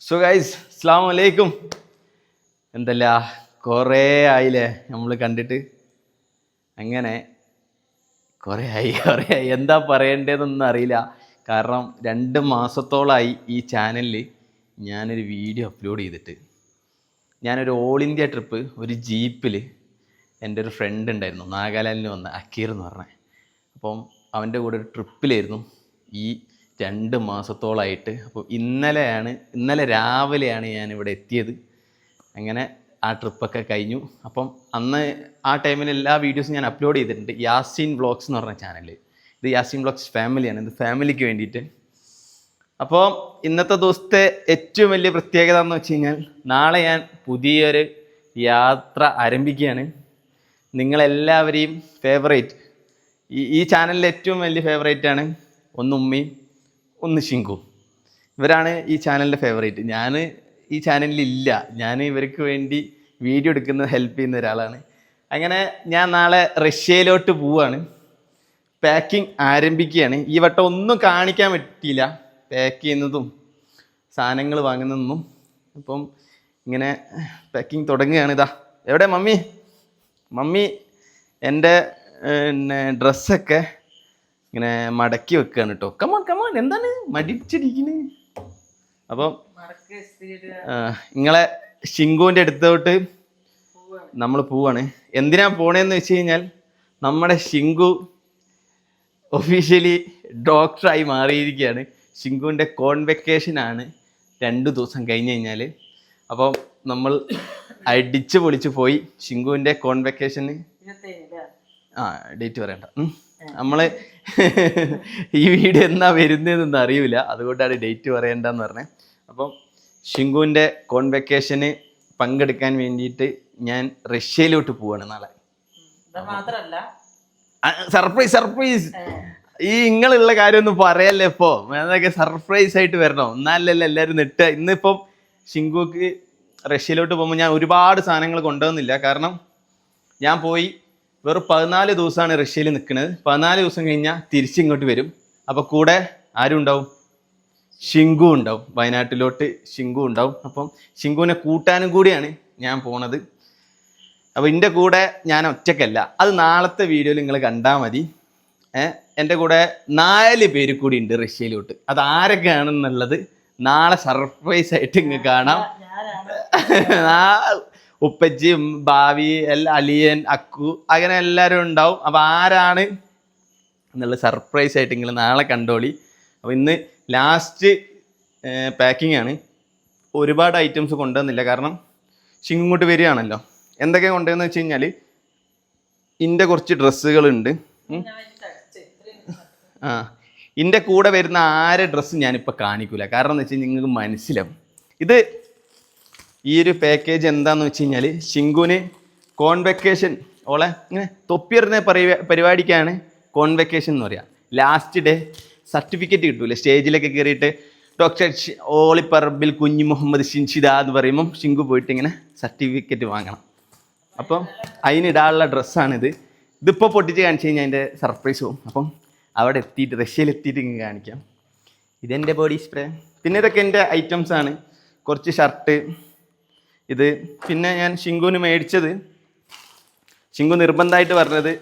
So guys അസ്സാം വലൈക്കും എന്തല്ല? കുറേ ആയില്ലേ നമ്മൾ കണ്ടിട്ട്? അങ്ങനെ കുറേ ആയി കുറേ ആയി. എന്താ പറയേണ്ടതെന്നൊന്നും അറിയില്ല. കാരണം രണ്ട് മാസത്തോളമായി ഈ ചാനലിൽ ഞാനൊരു വീഡിയോ അപ്ലോഡ് ചെയ്തിട്ട്. ഞാനൊരു ഓൾ ഇന്ത്യ ട്രിപ്പ് ഒരു ജീപ്പിൽ എന്റെ ഒരു ഫ്രണ്ട് ഉണ്ടായിരുന്നു. നാഗാലാൻഡിൽ വന്ന അക്കീർ എന്ന് പറഞ്ഞ. അപ്പം അവന്റെ കൂടെ ഒരു ട്രിപ്പിലായിരുന്നു ഈ രണ്ട് മാസത്തോളമായിട്ട് അപ്പോൾ ഇന്നലെയാണ് ഇന്നലെ രാവിലെയാണ് ഞാനിവിടെ എത്തിയത്. അങ്ങനെ ആ ട്രിപ്പൊക്കെ കഴിഞ്ഞു. അപ്പം അന്ന് ആ ടൈമിൽ എല്ലാ വീഡിയോസും ഞാൻ അപ്ലോഡ് ചെയ്തിട്ടുണ്ട്. യാസീൻ വ്ളോഗ്സ് എന്ന് പറഞ്ഞ ചാനൽ ഇത് യാസീൻ വ്ളോഗ്സ് ഫാമിലിയാണ് ഇത് ഫാമിലിക്ക് വേണ്ടിയിട്ട്. അപ്പോൾ ഇന്നത്തെ ദിവസത്തെ ഏറ്റവും വലിയ പ്രത്യേകത എന്ന് വെച്ച് കഴിഞ്ഞാൽ നാളെ ഞാൻ പുതിയൊരു യാത്ര ആരംഭിക്കുകയാണ്. നിങ്ങളെല്ലാവരെയും ഫേവറേറ്റ് ഈ ഈ ചാനലിലെ ഏറ്റവും വലിയ ഫേവറേറ്റാണ് ആണ് ഒന്ന് ഉമ്മയും ഒന്ന് ശിങ്കു. ഇവരാണ് ഈ ചാനലിന്റെ ഫേവറേറ്റ് ഞാൻ ഈ ചാനലിലില്ല ഞാൻ ഇവർക്ക് വേണ്ടി വീഡിയോ എടുക്കുന്ന ഹെൽപ്പ് ചെയ്യുന്ന ഒരാളാണ്. അങ്ങനെ ഞാൻ നാളെ റഷ്യയിലോട്ട് പോവാണ്. പാക്കിംഗ് ആരംഭിക്കുകയാണ്. ഈ വട്ടം ഒന്നും കാണിക്കാൻ പറ്റിയില്ല. പാക്ക് ചെയ്യുന്നതും സാധനങ്ങൾ വാങ്ങുന്നതൊന്നും അപ്പം ഇങ്ങനെ പാക്കിംഗ് തുടങ്ങുകയാണ്. ഇതാ എവിടെ മമ്മി? മമ്മി എന്റെ പിന്നെ ഡ്രസ്സൊക്കെ ഇങ്ങനെ മടക്കി വെക്കുകയാണ് കേട്ടോ കമോൺ കമോൺ എന്താണ്? മടിച്ചിരിക്കുന്നത് അപ്പം നിങ്ങളെ ശിങ്കുവിന്റെ അടുത്തോട്ട് നമ്മൾ പോവാണ്. എന്തിനാ പോണേന്ന് വെച്ച് കഴിഞ്ഞാൽ നമ്മുടെ ഷിങ്കു ഒഫീഷ്യലി ഡോക്ടറായി മാറിയിരിക്കുകയാണ് ഷിങ്കുവിന്റെ കോൺവെക്കേഷൻ ആണ് രണ്ട് ദിവസം കഴിഞ്ഞ് കഴിഞ്ഞാൽ അപ്പം നമ്മൾ അടിച്ച് പൊളിച്ച് പോയി ഷിങ്കുവിന്റെ കോൺവെക്കേഷന് ആ ഡേറ്റ് പറയണ്ട. നമ്മൾ ഈ വീഡിയോ എന്നാ വരുന്നതെന്നൊന്നും അറിയില്ല അതുകൊണ്ടാണ് ഡേറ്റ് പറയേണ്ടതെന്ന് പറഞ്ഞത് അപ്പം ഷിങ്കുവിന്റെ കോൺവെക്കേഷന് പങ്കെടുക്കാൻ വേണ്ടിയിട്ട് ഞാൻ റഷ്യയിലോട്ട് പോവാണ് നാളെ. സർപ്രൈസ് സർപ്രൈസ് ഈ ഇങ്ങളുള്ള കാര്യമൊന്നും പറയല്ലേ ഇപ്പോ? അതൊക്കെ സർപ്രൈസ് ആയിട്ട് വരണോ. എന്നാലല്ലേ എല്ലാവരും നെട്ട് ഇന്നിപ്പം ഷിങ്കുക്ക് റഷ്യയിലോട്ട് പോകുമ്പോൾ ഞാൻ ഒരുപാട് സാധനങ്ങൾ കൊണ്ടുവന്നില്ല. കാരണം ഞാൻ പോയി വെറും പതിനാല് ദിവസമാണ് റഷ്യയിൽ നിൽക്കുന്നത്. പതിനാല് ദിവസം കഴിഞ്ഞാൽ തിരിച്ചിങ്ങോട്ട് വരും. അപ്പോൾ കൂടെ ആരും ഉണ്ടാവും ഷിങ്കു ഉണ്ടാവും. വയനാട്ടിലോട്ട് ഷിങ്കു ഉണ്ടാവും. അപ്പം ഷിങ്കുവിനെ കൂട്ടാനും കൂടിയാണ് ഞാൻ പോണത്. അപ്പോൾ എന്റെ കൂടെ ഞാൻ ഒറ്റക്കല്ല അത് നാളത്തെ വീഡിയോയിൽ നിങ്ങൾ കണ്ടാൽ മതി. എന്റെ കൂടെ നാല് പേര് കൂടി ഉണ്ട് റഷ്യയിലോട്ട്. അത് ആരൊക്കെയാണെന്നുള്ളത് നാളെ സർപ്രൈസ് ആയിട്ട് ഇങ്ങ് കാണാം. ഉപ്പച്ചിയും ഭാവി എല്ലാ അലിയൻ അക്കു അങ്ങനെ എല്ലാവരും ഉണ്ടാവും. അപ്പോൾ ആരാണ് എന്നുള്ള സർപ്രൈസ് ആയിട്ട് നിങ്ങൾ നാളെ കണ്ടോളി. അപ്പോൾ ഇന്ന് ലാസ്റ്റ് പാക്കിംഗ് ആണ്. ഒരുപാട് ഐറ്റംസ് കൊണ്ടുവന്നില്ല. കാരണം ശിങ്ങോട്ട് വരികയാണല്ലോ. എന്തൊക്കെ കൊണ്ടുവന്ന് വെച്ച് കഴിഞ്ഞാൽ ഇന്റെ കുറച്ച് ഡ്രസ്സുകളുണ്ട്. ആ. ഇന്റെ കൂടെ വരുന്ന ആരെ ഡ്രസ്സ് ഞാനിപ്പോൾ കാണിക്കൂല. കാരണം എന്ന് വെച്ചാൽ നിങ്ങൾക്ക് മനസ്സിലാവും. ഇത് ഈ ഒരു പാക്കേജ് എന്താന്ന് വെച്ച് കഴിഞ്ഞാൽ ഷിങ്കുവിന് കോൺവെക്കേഷൻ ഓളെ ഇങ്ങനെ തൊപ്പിയറിനെ പരിപാ പരിപാടിക്കാണ് കോൺവെക്കേഷൻ എന്ന് പറയാം. ലാസ്റ്റ് ഡേ സർട്ടിഫിക്കറ്റ് കിട്ടൂല സ്റ്റേജിലൊക്കെ കയറിയിട്ട് ഡോക്ടർ ഓളിപ്പറമ്പിൽ കുഞ്ഞു മുഹമ്മദ് ഷിൻഷിദ എന്ന് പറയുമ്പം ഷിങ്കു പോയിട്ട് ഇങ്ങനെ സർട്ടിഫിക്കറ്റ് വാങ്ങണം. അപ്പം അതിനിടാനുള്ള ഡ്രസ്സാണിത് ഇതിപ്പോൾ പൊട്ടിച്ച് കാണിച്ചു കഴിഞ്ഞാൽ അതിന്റെ സർപ്രൈസ് പോകും അപ്പം അവിടെ എത്തിയിട്ട് റഷ്യയിൽ എത്തിയിട്ട് ഇങ്ങനെ കാണിക്കാം. ഇതെന്റെ ബോഡി സ്പ്രേ പിന്നെ ഇതൊക്കെ എന്റെ ഐറ്റംസാണ് കുറച്ച് ഷർട്ട് ഇത് പിന്നെ ഞാൻ ശിങ്കുവിന് മേടിച്ചത്. ശിങ്കു നിർബന്ധമായിട്ട് പറഞ്ഞത്.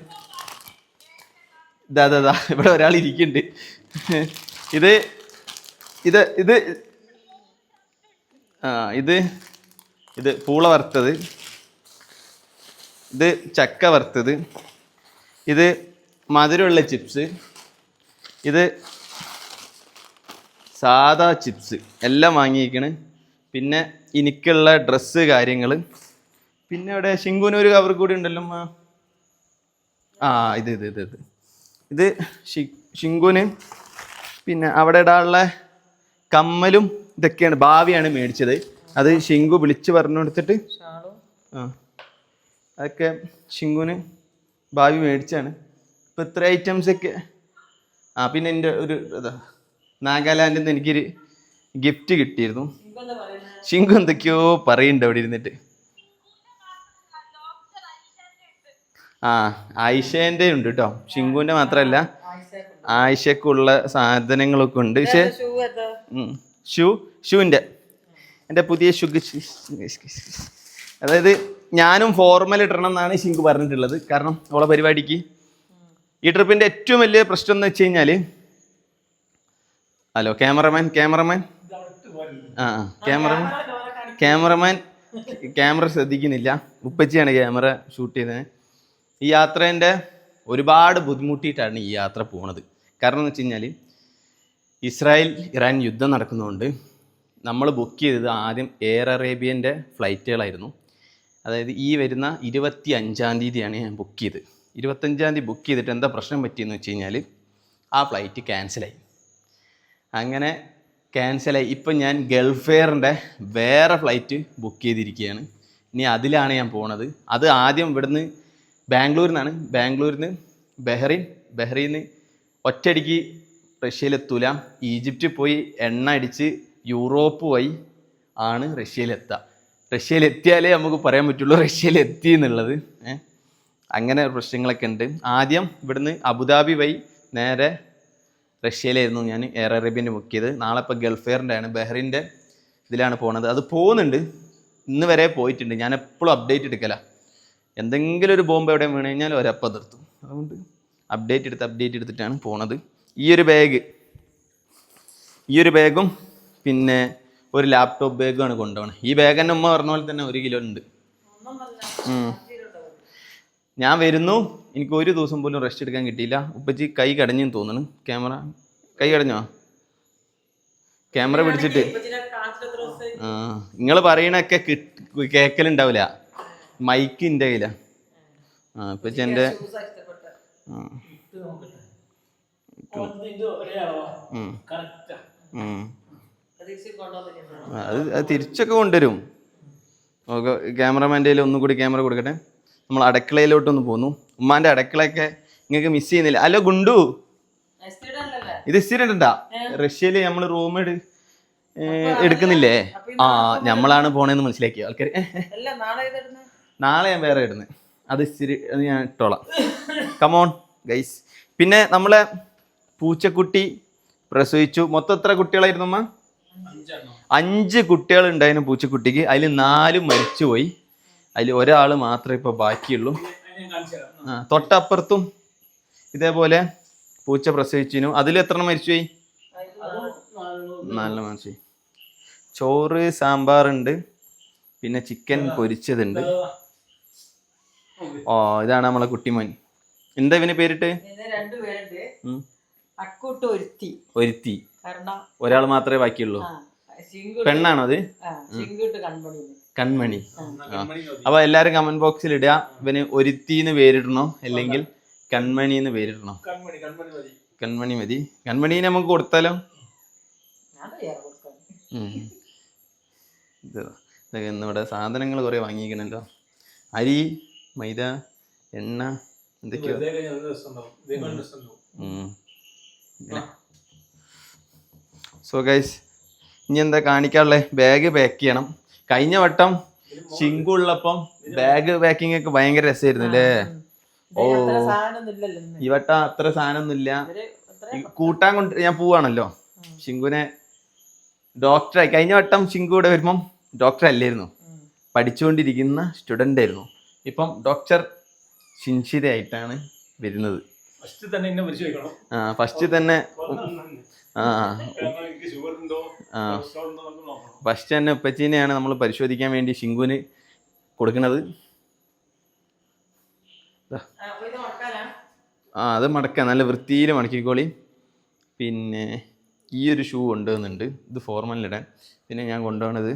ഇതാ ഇതാ ഇവിടെ ഒരാൾ ഇരിക്കുന്നുണ്ട്. ഇത് ഇത് ഇത് ആ ഇത് ഇത് പൂള വറുത്തത്. ഇത് ചക്ക വറുത്തത്. ഇത് മധുരമുള്ള ചിപ്സ്. ഇത് സാദാ ചിപ്സ്. എല്ലാം വാങ്ങിയിരിക്കണ്. പിന്നെ എനിക്കുള്ള ഡ്രസ്സ് കാര്യങ്ങൾ പിന്നെ അവിടെ ശിങ്കുവിന് ഒരു കവർ കൂടി ഉണ്ടല്ലോ ആ ഇത് ഇത് ഇത് ഇത്. ഇത് ഷിങ്കുവിന് പിന്നെ അവിടെ ഇടാനുള്ള കമ്മലും ഇതൊക്കെയാണ് ഭാവിയാണ് മേടിച്ചത്. അത് ശിങ്കു വിളിച്ച് പറഞ്ഞു കൊടുത്തിട്ട് ആ. അതൊക്കെ ശിങ്കുവിന് ഭാവി മേടിച്ചാണ്. ഇപ്പം ഇത്ര ഐറ്റംസ് ഒക്കെ ആ പിന്നെ എന്റെ ഒരു ഇതാ നാഗാലാൻഡിൽ നിന്ന് എനിക്കൊരു ഗിഫ്റ്റ് കിട്ടിയിരുന്നു. ഷിങ്കു എന്തൊക്കെയോ പറയുന്നുണ്ട് അവിടെ ഇരുന്നിട്ട്. ആ ആയിഷേന്റെ ഉണ്ട് കേട്ടോ ശിങ്കുവിന്റെ മാത്രല്ല. ആയിഷക്കുള്ള സാധനങ്ങളൊക്കെ ഉണ്ട്. പക്ഷേ ഷൂ ഷൂവിന്റെ. എന്റെ എന്റെ പുതിയ ഷുഗ് അതായത് ഞാനും ഫോർമൽ ഇടണം എന്നാണ് ശിങ്കു പറഞ്ഞിട്ടുള്ളത്. കാരണം അവളെ പരിപാടിക്ക്. ഈ ട്രിപ്പിന്റെ ഏറ്റവും വലിയ പ്രശ്നം എന്ന് വെച്ച് കഴിഞ്ഞാൽ ഹലോ ക്യാമറമാൻ ക്യാമറമാൻ ആ ക്യാമറമാൻ ക്യാമറമാൻ ക്യാമറ ശ്രദ്ധിക്കുന്നില്ല. ഉപ്പച്ചിയാണ് ക്യാമറ ഷൂട്ട് ചെയ്തത്. ഈ യാത്രേന്റെ ഒരുപാട് ബുദ്ധിമുട്ടിയിട്ടാണ് ഈ യാത്ര പോണത്. കാരണം എന്ന് വെച്ച് കഴിഞ്ഞാൽ ഇസ്രായേൽ ഇറാൻ യുദ്ധം നടക്കുന്നതുകൊണ്ട് നമ്മൾ ബുക്ക് ചെയ്തത് ആദ്യം എയർ അറേബ്യന്റെ ഫ്ലൈറ്റുകളായിരുന്നു അതായത് ഈ വരുന്ന ഇരുപത്തി അഞ്ചാം തീയതിയാണ് ഞാൻ ബുക്ക് ചെയ്ത് ഇരുപത്തഞ്ചാം തീയതി ബുക്ക് ചെയ്തിട്ട് എന്താ പ്രശ്നം പറ്റിയെന്ന് വെച്ച് കഴിഞ്ഞാൽ ആ ഫ്ലൈറ്റ് ക്യാൻസലായി അങ്ങനെ ക്യാൻസലായി ഇപ്പം ഞാൻ ഗൾഫ് എയറിന്റെ വേറെ ഫ്ലൈറ്റ് ബുക്ക് ചെയ്തിരിക്കുകയാണ്. ഇനി അതിലാണ് ഞാൻ പോണത്. അത് ആദ്യം ഇവിടുന്ന് ബാംഗ്ലൂരിൽ നിന്നാണ്. ബാംഗ്ലൂരിൽ നിന്ന് ബഹ്റിൻ. ബഹ്റൈൻ ഒറ്റയടിക്ക് റഷ്യയിലെത്തൂല. ഈജിപ്റ്റിൽ പോയി എണ്ണ അടിച്ച് യൂറോപ്പ് വഴി ആണ് റഷ്യയിലെത്തുക റഷ്യയിലെത്തിയാലേ നമുക്ക് പറയാൻ പറ്റുള്ളൂ റഷ്യയിലെത്തി എന്നുള്ളത്. അങ്ങനെ പ്രശ്നങ്ങളൊക്കെ ഉണ്ട്. ആദ്യം ഇവിടുന്ന് അബുദാബി വഴി നേരെ റഷ്യയിലായിരുന്നു ഞാൻ എയർ അറേബ്യന്റെ ബുക്ക് ചെയ്ത് നാളെ ഇപ്പോൾ ഗൾഫ് എയറിന്റെ ആണ് ബെഹ്റിന്റെ ഇതിലാണ് പോകുന്നത് അത് പോകുന്നുണ്ട്. ഇന്ന് വരെ പോയിട്ടുണ്ട്. ഞാൻ എപ്പോഴും അപ്ഡേറ്റ് എടുക്കല. എന്തെങ്കിലും ഒരു ബോംബ് എവിടെ വീണ് കഴിഞ്ഞാൽ ഒരപ്പം നിർത്തും അതുകൊണ്ട് അപ്ഡേറ്റ് എടുത്ത് അപ്ഡേറ്റ് എടുത്തിട്ടാണ് പോണത്. ഈ ഒരു ബാഗ് ഈ ഒരു ബാഗും പിന്നെ ഒരു ലാപ്ടോപ്പ് ബാഗുമാണ് കൊണ്ടുപോകണം ഈ ബാഗ് തന്നെ ഉമ്മ പറഞ്ഞ പോലെ തന്നെ ഒരു കിലോ ഉണ്ട്. ഞാൻ വരുന്നു. എനിക്ക് ഒരു ദിവസം പോലും റെസ്റ്റ് എടുക്കാൻ കിട്ടിയില്ല. ഉപ്പച്ചി കൈ കടഞ്ഞെന്ന് തോന്നുന്നു. ക്യാമറ കൈ കടഞ്ഞോ? ക്യാമറ പിടിച്ചിട്ട്. ആ നിങ്ങൾ പറയണൊക്കെ കേക്കലുണ്ടാവില്ല. മൈക്ക് കയ്യില. ആ ഉപ്പച്ചി എന്റെ അത് തിരിച്ചൊക്കെ കൊണ്ടുവരും. ഓക്കെ ക്യാമറമാന്റെ ഒന്നും കൂടി ക്യാമറ കൊടുക്കട്ടെ? നമ്മൾ അടുക്കളയിലോട്ടൊന്ന് പോന്നു. ഉമ്മാന്റെ അടുക്കളയൊക്കെ നിങ്ങൾക്ക് മിസ് ചെയ്യുന്നില്ല. അല്ലോ ഗുണ്ടു. ഇത് സ്ഥിരം ഉണ്ടാ റഷ്യയിൽ നമ്മൾ റൂം എടുക്കുന്നില്ലേ? ആ നമ്മളാണ് പോണേന്ന് മനസ്സിലാക്കിയോ ആൾക്കാർ നാളെ ഞാൻ വേറെ ഇടുന്നത് അത് ഇച്ചിരി അത് ഞാൻ ഇട്ടോളാം. കമോൺ ഗൈസ് പിന്നെ നമ്മളെ പൂച്ചക്കുട്ടി പ്രസവിച്ചു. മൊത്തം എത്ര കുട്ടികളായിരുന്നു അമ്മ അഞ്ച് കുട്ടികൾ ഉണ്ടായിരുന്നു പൂച്ചക്കുട്ടിക്ക്. അതിൽ നാലും മരിച്ചുപോയി. അതിൽ ഒരാൾ മാത്രമേ ഇപ്പോൾ ബാക്കിയുള്ളൂ. തൊട്ടപ്പുറത്തും ഇതേപോലെ പൂച്ച പ്രസവിച്ചിനു അതിൽ എത്ര മരിച്ചു മരിച്ചുപോയി? നല്ല മരിച്ചു ചോറ് സാമ്പാറുണ്ട് പിന്നെ ചിക്കൻ പൊരിച്ചതുണ്ട്. ഓ ഇതാണ് നമ്മളെ കുട്ടിമോൻ. എന്താ ഇവന് പേരിട്ട്? ഒരുത്തി. ഒരാൾ മാത്രമേ ബാക്കിയുള്ളൂ. പെണ്ണാണോ അത്? കൺമണി. ആ. അപ്പൊ എല്ലാരും കമന്റ് ബോക്സിൽ ഇടുക. ഇവന് ഒരുത്തിന്ന് പേരിടണോ? അല്ലെങ്കിൽ കൺമണി എന്ന് പേരിടണോ കൺമണി മതി. കൺമണി നമുക്ക് കൊടുത്താലോ? ഇതൊക്കെ ഇന്നിവിടെ സാധനങ്ങൾ കുറെ വാങ്ങിക്കണല്ലോ അരി മൈദ എണ്ണ എന്തൊക്കെയോ. സോ ഗൈസ് ഇനി എന്താ കാണിക്കാനുള്ളത് ബാഗ് പാക്ക് ചെയ്യണം. കഴിഞ്ഞ വട്ടം ചിങ്കുള്ളപ്പം ബാഗ് പാക്കിംഗ് ഒക്കെ ഭയങ്കര രസമായിരുന്നു അല്ലേ ഓ ഈ വട്ടം അത്ര സാധനമൊന്നുമില്ല കൂട്ടാൻ കൊണ്ട് ഞാൻ പോവാണല്ലോ ശിങ്കുനെ ഡോക്ടറായി കഴിഞ്ഞ വട്ടം ശിങ്കു ഇവിടെ വരുമ്പം ഡോക്ടർ അല്ലായിരുന്നു പഠിച്ചുകൊണ്ടിരിക്കുന്ന സ്റ്റുഡന്റ് ആയിരുന്നു ഇപ്പം ഡോക്ടർ ശിൻഷിതയായിട്ടാണ് വരുന്നത് ഫസ്റ്റ് തന്നെ ഫസ്റ്റ് തന്നെ ആ ഫസ്റ്റ് തന്നെ ഉപ്പച്ചീനെയാണ് നമ്മൾ പരിശോധിക്കാൻ വേണ്ടി ശിങ്കുവിന് കൊടുക്കുന്നത് ആ അത് മടക്കാം. നല്ല വൃത്തിയിൽ മടക്കിക്കോളി. പിന്നെ ഈ ഒരു ഷൂ കൊണ്ടുവന്നുണ്ട് ഇത് ഫോർമലിടാൻ പിന്നെ ഞാൻ കൊണ്ടുപോകണത്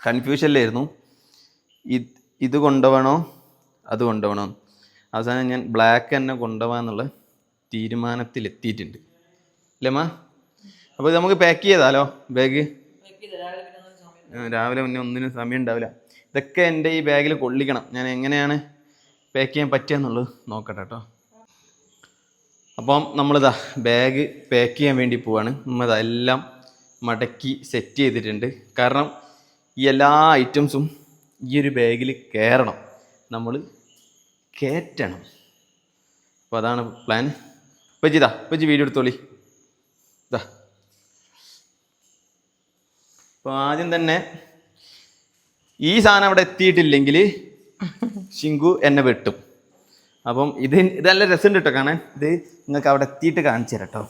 കൺഫ്യൂഷനിലായിരുന്നു ഇത് ഇത് കൊണ്ടുപോകണോ? അത് കൊണ്ടുപോകണോ. അവസാനം ഞാൻ ബ്ലാക്ക് തന്നെ കൊണ്ടുപോകാന്നുള്ള തീരുമാനത്തിലെത്തിയിട്ടുണ്ട്. അല്ലേ മാ അപ്പോൾ ഇത് നമുക്ക് പാക്ക് ചെയ്താലോ ബാഗ് രാവിലെ മുന്നേ ഒന്നിനും സമയം ഉണ്ടാവില്ല. ഇതൊക്കെ എന്റെ ഈ ബാഗിൽ കൊള്ളിക്കണം. ഞാൻ എങ്ങനെയാണ് പാക്ക് ചെയ്യാൻ പറ്റുകയെന്നുള്ളത് നോക്കട്ടെ കേട്ടോ അപ്പം നമ്മളിതാ ബാഗ് പാക്ക് ചെയ്യാൻ വേണ്ടി പോവാണ്. നമ്മളിതാ എല്ലാം മടക്കി സെറ്റ് ചെയ്തിട്ടുണ്ട്. കാരണം ഈ എല്ലാ ഐറ്റംസും ഈ ഒരു ബാഗിൽ കയറണം നമ്മൾ കയറ്റണം അപ്പോൾ അതാണ് പ്ലാൻ ഇപ്പം ചെയ്താ ഇപ്പം ചെയ്ത് വീഡിയോ എടുത്തോളി. ഇതാ അപ്പോൾ ആദ്യം തന്നെ ഈ സാധനം അവിടെ എത്തിയിട്ടില്ലെങ്കിൽ ശിങ്കു എന്നെ വെട്ടും. അപ്പം ഇത് ഇതല്ല രസമുണ്ട് കേട്ടോ കാണാൻ. ഇത് നിങ്ങൾക്ക് അവിടെ എത്തിയിട്ട് കാണിച്ചു തരാം കേട്ടോ.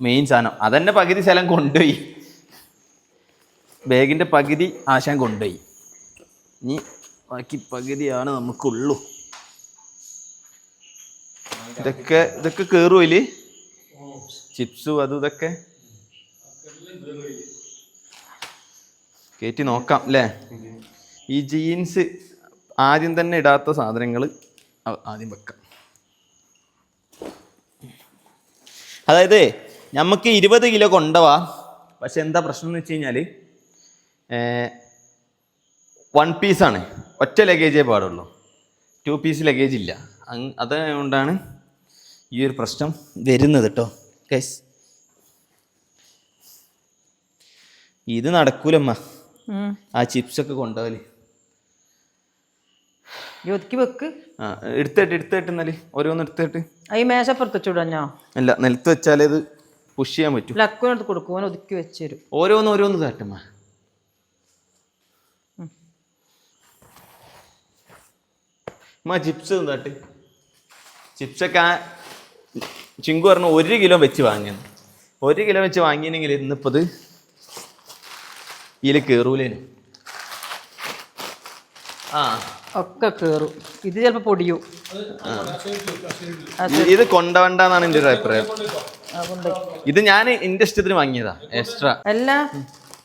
മെയിൻ സാധനം. അതന്നെ പകുതി സ്ഥലം കൊണ്ടുപോയി. ബാഗിന്റെ പകുതി ആശാൻ കൊണ്ടുപോയി. ഇനി ബാക്കി പകുതിയാണ് നമുക്കുള്ളൂ. ഇതൊക്കെ ഇതൊക്കെ കയറുമോ ചിപ്സും അതും ഇതൊക്കെ? കയറ്റി നോക്കാം അല്ലേ ഈ ജീൻസ് ആദ്യം തന്നെ ഇടാത്ത സാധനങ്ങൾ ആദ്യം വെക്കാം. അതായത് നമുക്ക് ഇരുപത് കിലോ കൊണ്ടവാ പക്ഷെ എന്താ പ്രശ്നം എന്ന് വെച്ച് കഴിഞ്ഞാൽ വൺ പീസാണ് ഒറ്റ ലഗേജേ പാടുള്ളൂ. ടു പീസ് ലഗേജ് ഇല്ല. അതുകൊണ്ടാണ് ഈ ഒരു പ്രശ്നം വരുന്നത് കേട്ടോ ഗൈസ് ഇത് നടക്കൂലമ്മ. ആ ചിപ്സ് ഒക്കെ കൊണ്ടുപോലെ ഒതുക്കി വെക്ക്. ആ എടുത്തിട്ട് എടുത്തിട്ട് എന്നാൽ? ഓരോന്ന് എടുത്തിട്ട്. ഈ മേശപ്പുറത്ത് ചൂടഞ്ഞോ അല്ല നിലത്ത് വെച്ചാലേ ഇത് പുഷ് ചെയ്യാൻ പറ്റും. ലക്കുവിനടുത്ത് കൊടുക്കും. ഓൻ ഒതുക്കി വെച്ച് തരും ഓരോന്ന് ഓരോന്ന് തട്ടമ്മ അമ്മ. ചിപ്സ് തട്ട് ചിപ്സൊക്കെ ആ ചിങ്കു പറഞ്ഞു ഒരു കിലോ വെച്ച് വാങ്ങിയെന്ന്. ഒരു കിലോ വെച്ച് വാങ്ങിയെങ്കിൽ ഇന്നിപ്പോൾ ഇത് ഇതിൽ കയറൂലേനു ആ. ഒക്കെ കയറും ഇത് ചിലപ്പോൾ പൊടിയോ. ഇത് കൊണ്ടുവണ്ടെന്നാണ് എന്റെ ഒരു അഭിപ്രായം. ഇത് ഞാൻ എന്റെ ഇഷ്ടത്തിന് വാങ്ങിയതാ എക്സ്ട്രാ. അല്ല.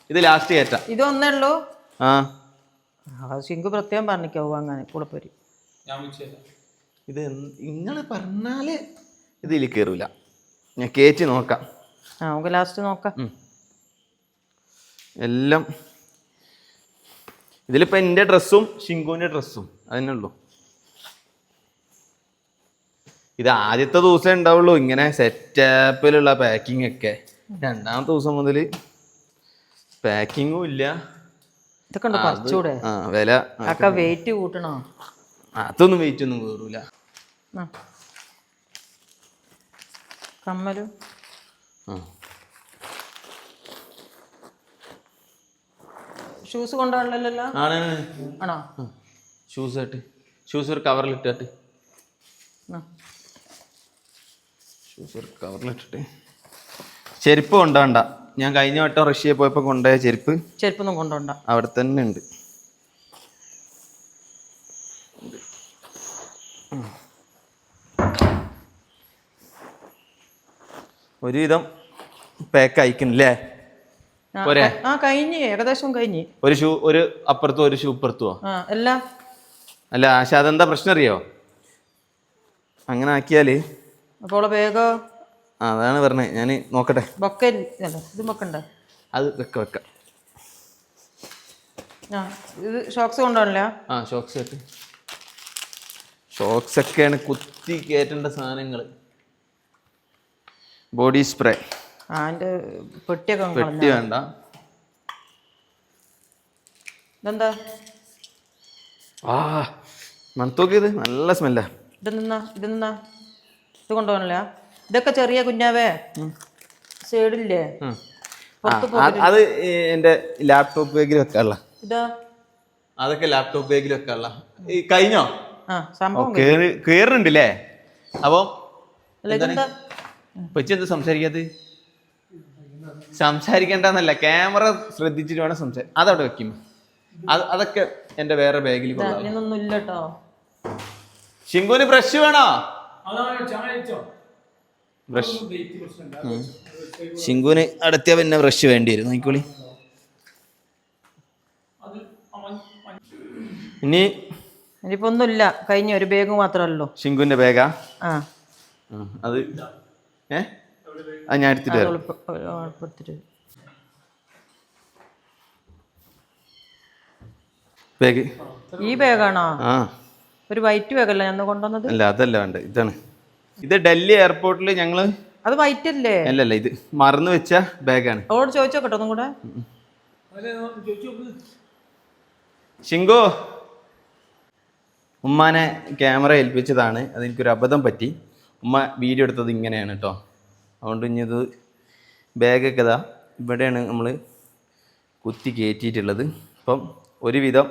ഇത് ലാസ്റ്റ് ഇത് ഒന്നേ ഉള്ളൂ? ആ. ശിങ്കു പ്രത്യേകം പറഞ്ഞിക്കാവും അങ്ങനെ കുളപ്പൊരി ഇത് നിങ്ങൾ പറഞ്ഞാൽ ഇതിൽ കയറൂല ഞാൻ കയറ്റി നോക്കാം. ആ നമുക്ക് ലാസ്റ്റ് നോക്കാം. എല്ലാം ഇതിലിപ്പോൾ എന്റെ ഡ്രസ്സും ഷിങ്കുവിന്റെ ഡ്രസ്സും അതന്നെ ഉള്ളൂ. ഇത് ആദ്യത്തെ ദിവസം ഉണ്ടാവുള്ളൂ. ഇങ്ങനെ സെറ്റപ്പിലുള്ള പാക്കിംഗ് ഒക്കെ. രണ്ടാമത്തെ ദിവസം മുതൽ പാക്കിങ്ങും ഇല്ല. ഇതൊക്കെ കുറച്ചുകൂടെ. വില വെയിറ്റ് കൂട്ടണോ? അതൊന്നും വെയിറ്റ് ഒന്നും കയറൂല. കമ്മലും. ഷൂസ് കൊണ്ടുപോകണല്ലോ ആണ് ആണോ. ഷൂസ് ആയിട്ട്. ഷൂസ് ഒരു കവറിലിട്ടാട്ട്. ഷൂസ് ഒരു കവറിലിട്ടിട്ട് ചെരുപ്പ് കൊണ്ടുപോണ്ട ഞാൻ കഴിഞ്ഞ വട്ടം റഷ്യയിൽ പോയപ്പോൾ കൊണ്ടുപോയ ചെരുപ്പ് ചെരുപ്പൊന്നും കൊണ്ടുപോണ്ട അവിടെ തന്നെ ഉണ്ട്. ഒരുവിധം പാക്ക് അയക്കുന്നില്ലേ? അല്ലേ പോരെ? ആ കഴിഞ്ഞ് ഏകദേശം കഴിഞ്ഞ്. ഒരു ഷൂ ഒരു അപ്പുറത്തോ ഒരു ഷൂ ഇപ്പുറത്തോ ആ അല്ല അല്ല പക്ഷെ അതെന്താ പ്രശ്നം അറിയോ അങ്ങനെ ആക്കിയാൽ? അപ്പോൾ വേഗോ അതാണ് പറഞ്ഞത് ഞാൻ നോക്കട്ടെ. ബൊക്ക അല്ല ഇത് ബൊക്കണ്ട. അത് വെക്ക വെക്കാം. ആ ഇത് ഷോക്സ് കൊണ്ടുപോകണില്ല ആ ഷോക്സ് ആയിട്ട് ഷോക്സ് ഒക്കെയാണ് കുത്തി കയറ്റേണ്ട സാധനങ്ങൾ ബോഡി സ്പ്രേ. പെട്ടിയൊക്കെ പെട്ടി കളഞ്ഞ വേണ്ട. ഇതെന്താ? ആ മണത്തോക്കിയത് നല്ല സ്മെല്ലാ. ഇത് നിന്നാ ഇത് നിന്നാ. ഇത് കൊണ്ടുപോകണില്ല ഇതൊക്കെ ചെറിയ കുഞ്ഞാവേ. സൈഡില്ലേ? അത് എന്റെ എന്റെ ലാപ്ടോപ്പ് ബാഗിൽ വെക്കാനുള്ള. ഇതാ. അതൊക്കെ ലാപ്ടോപ്പ് ബാഗിൽ വെക്കാനുള്ള. ഈ കഴിഞ്ഞോ? ആ സംഭവം കേറുന്നുണ്ടല്ലേ അപ്പം അല്ല ഇതെന്താ? കൊച്ചി എന്താ സംസാരിക്കാത്ത സംസാരിക്കണ്ടെന്നല്ല ക്യാമറ ശ്രദ്ധിച്ചിട്ട് വേണം സംസാരിക്കും അതവിടെ വെക്കും. അത് അതൊക്കെ എന്റെ വേറെ ബാഗിൽ കൊള്ളാം. ഇതിനൊന്നും ഇല്ല ശിങ്കുവിന് ബ്രഷ് വേണോ ബ്രഷ് ശിങ്കുവിന് അടുത്ത പിന്നെ ബ്രഷ് വേണ്ടി വരും നോക്കിക്കോളി ഇനി ഇനിയിപ്പോ ഒന്നുമില്ല കഴിഞ്ഞ ഒരു ബാഗ് മാത്രമല്ലോ ശിങ്കുവിന്റെ ബാഗാ ആ, അത് ഏ? ആ ഞാൻ എടുത്തിട്ട് വരാം. ബാഗ്. ഈ ബാഗാണോ? ആ. ഒരു വൈറ്റ് ബാഗല്ല ഞാൻ കൊണ്ടുവന്നത്? അല്ല അതല്ല വേണ്ട ഇതാണ്. ഇത് ഡൽഹി എയർപോർട്ടിൽ ഞങ്ങൾ അത് വൈറ്റ് അല്ലേ അല്ലല്ല ഇത് മറന്നു വെച്ച ബാഗാണ്. അവളോട് കേട്ടോ ഒന്നും കൂടെ. ശിങ്കോ. ഉമ്മാനെ ക്യാമറ ഏൽപ്പിച്ചതാണ്. അതെനിക്കൊരു അബദ്ധം പറ്റി. ഉമ്മ വീഡിയോ എടുത്തത് ഇങ്ങനെയാണ് കേട്ടോ അതുകൊണ്ട് ഇനി ഇത് ബാഗൊക്കെ ഇതാ ഇവിടെയാണ് നമ്മൾ കുത്തി കയറ്റിയിട്ടുള്ളത് അപ്പം ഒരുവിധം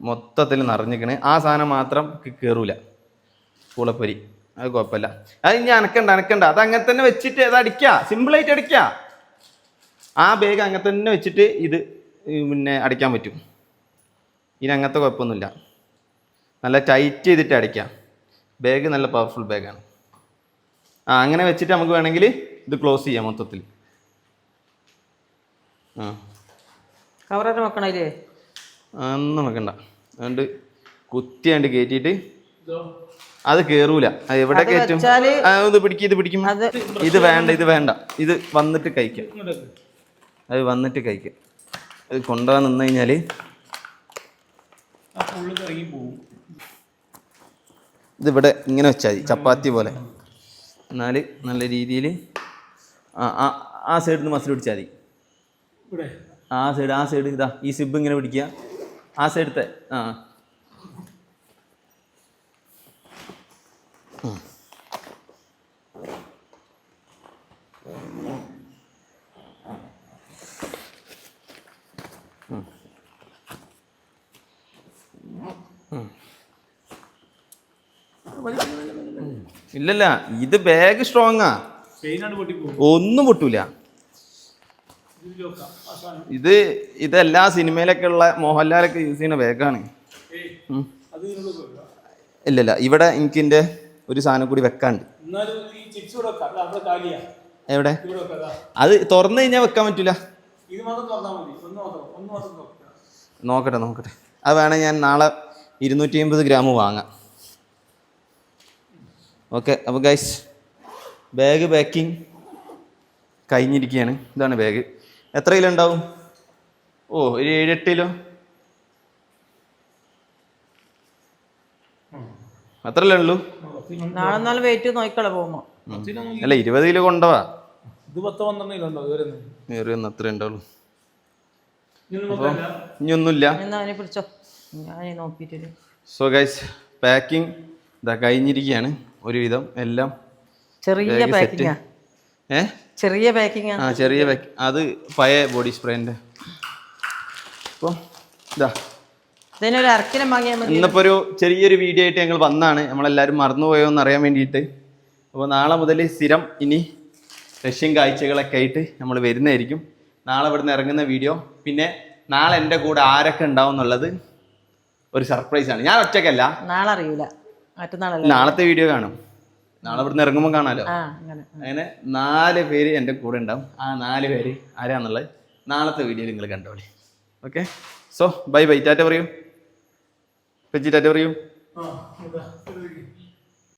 മൊത്തത്തിൽ നിറഞ്ഞിക്കണ് ആ സാധനം മാത്രം കയറൂല പൂളപ്പൊരി അത് കുഴപ്പമില്ല. അത് ഇനി അനക്കണ്ട അനക്കണ്ട. അത് അങ്ങനെ തന്നെ വെച്ചിട്ട് അത് അടിക്കുക സിമ്പിളായിട്ട് അടിക്കുക ആ ബാഗ് അങ്ങനെ തന്നെ വെച്ചിട്ട് ഇത് പിന്നെ അടിക്കാൻ പറ്റും. ഇനി അങ്ങനത്തെ കുഴപ്പമൊന്നുമില്ല. നല്ല ടൈറ്റ് ചെയ്തിട്ട് അടിക്കാം. ബാഗ് നല്ല പവർഫുൾ ബാഗാണ് ആ അങ്ങനെ വെച്ചിട്ട് നമുക്ക് വേണമെങ്കിൽ ഇത് ക്ലോസ് ചെയ്യാം മൊത്തത്തിൽ. ആ. കവറായിട്ട് വെക്കണല്ലേ ഒന്നും വെക്കണ്ട. അതുകൊണ്ട് കുത്തിയാണ്ട് കയറ്റിയിട്ട് ഇതോ അത് കേറൂല. അത് എവിടെ കയറ്റും ഇത് പിടിക്കും ഇത് പിടിക്കും. ഇത് വേണ്ട ഇത് വേണ്ട. ഇത് വന്നിട്ട് കഴിക്കാം. അത് വന്നിട്ട് കഴിക്കാം. അത് കൊണ്ടുപോകാൻ നിന്ന് കഴിഞ്ഞാൽ പോകും ഇതിവിടെ ഇങ്ങനെ വെച്ചാൽ മതി. ചപ്പാത്തി പോലെ. എന്നാൽ നല്ല രീതിയിൽ ആ ആ സൈഡിൽ നിന്ന് മസിൽ പിടിച്ചാൽ മതി. ഇവിടെ. ആ സൈഡ് ആ സൈഡ് ഇതാ ഈ സിബ് ഇങ്ങനെ പിടിക്കുക. ആ സൈഡത്തെ ആ. ഇല്ലല്ല ഇത് ബാഗ് സ്ട്രോങ്ങാ ഒന്നും പൊട്ടൂല. ഇത് ഇത് ഇതെല്ലാ സിനിമയിലൊക്കെ ഉള്ള മോഹൻലാലൊക്കെ യൂസ് ചെയ്യുന്ന ബാഗാണ് ഇല്ലല്ല ഇവിടെ എനിക്ക് എന്റെ ഒരു സാധനം കൂടി വെക്കാണ്ട്. എവിടെ? അത് തുറന്നു കഴിഞ്ഞാൽ വെക്കാൻ പറ്റൂല. നോക്കട്ടെ നോക്കട്ടെ. അത് വേണേൽ ഞാൻ നാളെ ഇരുന്നൂറ്റി അമ്പത് ഗ്രാം വാങ്ങാം. ഓക്കെ അപ്പോൾ ഗൈസ് ബാഗ് പാക്കിംഗ് കഴിഞ്ഞിരിക്കുകയാണ്. ഇതാണ് ബാഗ് എത്ര കിലോ ഉണ്ടാവും? ഓ ഒരു ഏഴെട്ട് കിലോ അത്രല്ലേ ഉള്ളൂ? നാളെ നാളെ വെയിറ്റ് നോക്കിക്കളെ പോകുമ്പോ. അല്ല ഇരുപത് കിലോ കൊണ്ടുപോവാ ഇത് പത്ത് പന്ത്രണ്ട് കിലോ ഉണ്ടോ? ഏറിയൊന്നും അത്രേ ഉണ്ടാവുള്ളൂ. ഇനിയൊന്നുമില്ല പിടിച്ചോ. ഞാൻ നോക്കിയിട്ട് സോ ഗൈസ് പാക്കിംഗ് ഇതാ കഴിഞ്ഞിരിക്കുകയാണ്. ഒരുവിധം എല്ലാം ചെറിയ പാക്കിംഗ് ഏ? ചെറിയ പാക്കിംഗ് ആ? ചെറിയ പാക്ക് അത് പഴയ ബോഡി സ്പ്രേന്റെ അപ്പോൾ ഇതാ. ഇതിനൊരു അരക്കിലും വാങ്ങിയാൽ മതി. ഇന്നിപ്പോൾ ഒരു ചെറിയൊരു വീഡിയോ ആയിട്ട് ഞങ്ങൾ വന്നാണ്. നമ്മളെല്ലാരും മറന്നുപോയോ എന്ന് അറിയാൻ വേണ്ടിയിട്ട്. അപ്പോൾ നാളെ മുതൽ സ്ഥിരം ഇനി റഷ്യൻ കാഴ്ചകളൊക്കെ ആയിട്ട് നമ്മൾ വരുന്നതായിരിക്കും. നാളെ ഇവിടുന്ന് ഇറങ്ങുന്ന വീഡിയോ പിന്നെ നാളെ എന്റെ കൂടെ ആരൊക്കെ ഉണ്ടാവും എന്നുള്ളത് ഒരു സർപ്രൈസ് ആണ്. ഞാൻ ഒറ്റക്കല്ല നാളെ അറിയൂല. മറ്റന്നാളല്ല നാളത്തെ വീഡിയോ കാണും. നാളെ ഇവിടുന്ന് ഇറങ്ങുമ്പോൾ കാണാലോ? ആ അങ്ങനെ നാല് പേര് എന്റെ കൂടെ ഉണ്ടാവും. ആ നാല് പേര് ആരാന്നുള്ളത് നാളത്തെ വീഡിയോയിൽ നിങ്ങൾ കണ്ടോളി. Okay so bye bye tata പറയൂ. പെച്ചി ടാറ്റ പറയൂ. ആ ഇതാ